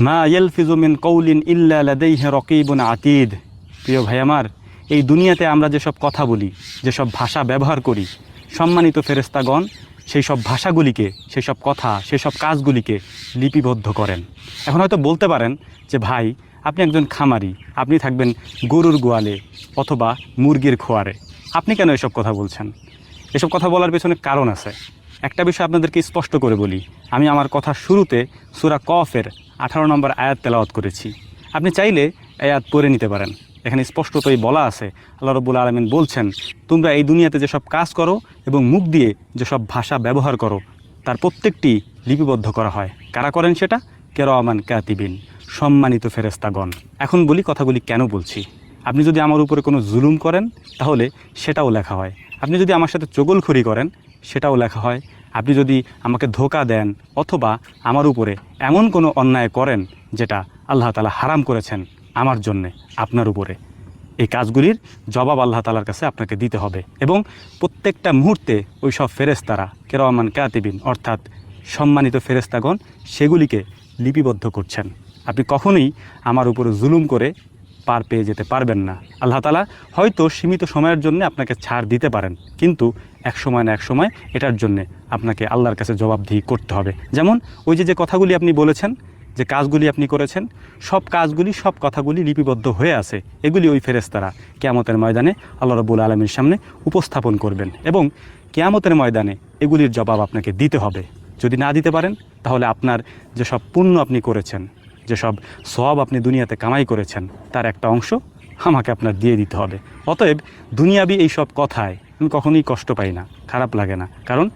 মা ইয়েলফিজু মিন কৌলিন ইল্লা লাদাইহি রকিবুন আতিদ। প্রিয় ভাই আমার, এই দুনিয়াতে আমরা যেসব কথা বলি, যেসব ভাষা ব্যবহার করি, সম্মানিত ফেরেস্তাগণ সেই সব ভাষাগুলিকে, সেই সব কথা, সেই সব কাজগুলিকে লিপিবদ্ধ করেন। এখন হয়তো বলতে পারেন যে, ভাই, আপনি একজন খামারি, আপনি থাকবেন গরুর গোয়ালে অথবা মুরগির খোয়ারে। আপনি কেন এসব কথা বলছেন? এসব কথা বলার পেছনে কারণ আছে। একটা বিষয় আপনাদেরকে স্পষ্ট করে বলি। আমি আমার কথা শুরুতে সুরা কফের আঠারো নম্বর আয়াত তেলাওয়াত করেছি। আপনি চাইলে আয়াত পড়ে নিতে পারেন। এখানে স্পষ্টতই বলা আছে, আল্লাহ রবুল আলমিন বলছেন, তোমরা এই দুনিয়াতে যেসব কাজ করো এবং মুখ দিয়ে যেসব ভাষা ব্যবহার করো, তার প্রত্যেকটি লিপিবদ্ধ করা হয়। কারা করেন সেটা? কেরোয়ামান ক্যাতিবিন সম্মানিত ফেরেস্তাগণ এখন বলি কথাগুলি কেন বলছি। আপনি যদি আমার উপরে কোনো জুলুম করেন, তাহলে সেটাও লেখা হয়। আপনি যদি আমার সাথে চগলখড়ি করেন সেটাও লেখা হয়, আপনি যদি আমাকে ধোকা দেন অথবা আমার উপরে এমন কোনো অন্যায় করেন যেটা আল্লাহ তালা হারাম করেছেন আমার জন্যে, আপনার উপরে, এই কাজগুলির জবাব আল্লাহ তালার কাছে আপনাকে দিতে হবে এবং প্রত্যেকটা মুহূর্তে ওই সব ফেরেস্তারা কেরমান কাতিবিন, অর্থাৎ সম্মানিত ফেরেস্তাগণ সেগুলিকে লিপিবদ্ধ করছেন। আপনি কখনোই আমার উপরে জুলুম করে পার পেয়ে যেতে পারবেন না। আল্লাহ তালা হয়তো সীমিত সময়ের জন্য আপনাকে ছাড় দিতে পারেন, কিন্তু এক সময় না এক সময় এটার জন্যে আপনাকে আল্লাহর কাছে জবাবদিহি করতে হবে। যেমন ওই যে যে কথাগুলি আপনি বলেছেন, যে কাজগুলি আপনি করেছেন, সব কাজগুলি, সব কথাগুলি লিপিবদ্ধ হয়ে আছে, এগুলি ওই ফেরেস্তারা কেয়ামতের ময়দানে আল্লাহ রবুল আলমীর সামনে উপস্থাপন করবেন এবং কেয়ামতের ময়দানে এগুলির জবাব আপনাকে দিতে হবে। যদি না দিতে পারেন, তাহলে আপনার যেসব পুণ্য আপনি করেছেন যেসব সব আপনি দুনিয়াতে কামাই করেছেন, তার একটা অংশ আমাকে আপনার দিয়ে দিতে হবে। অতএব দুনিয়াবি এই সব কথায় আমি কখনোই কষ্ট পাই না, খারাপ লাগে না। কারণ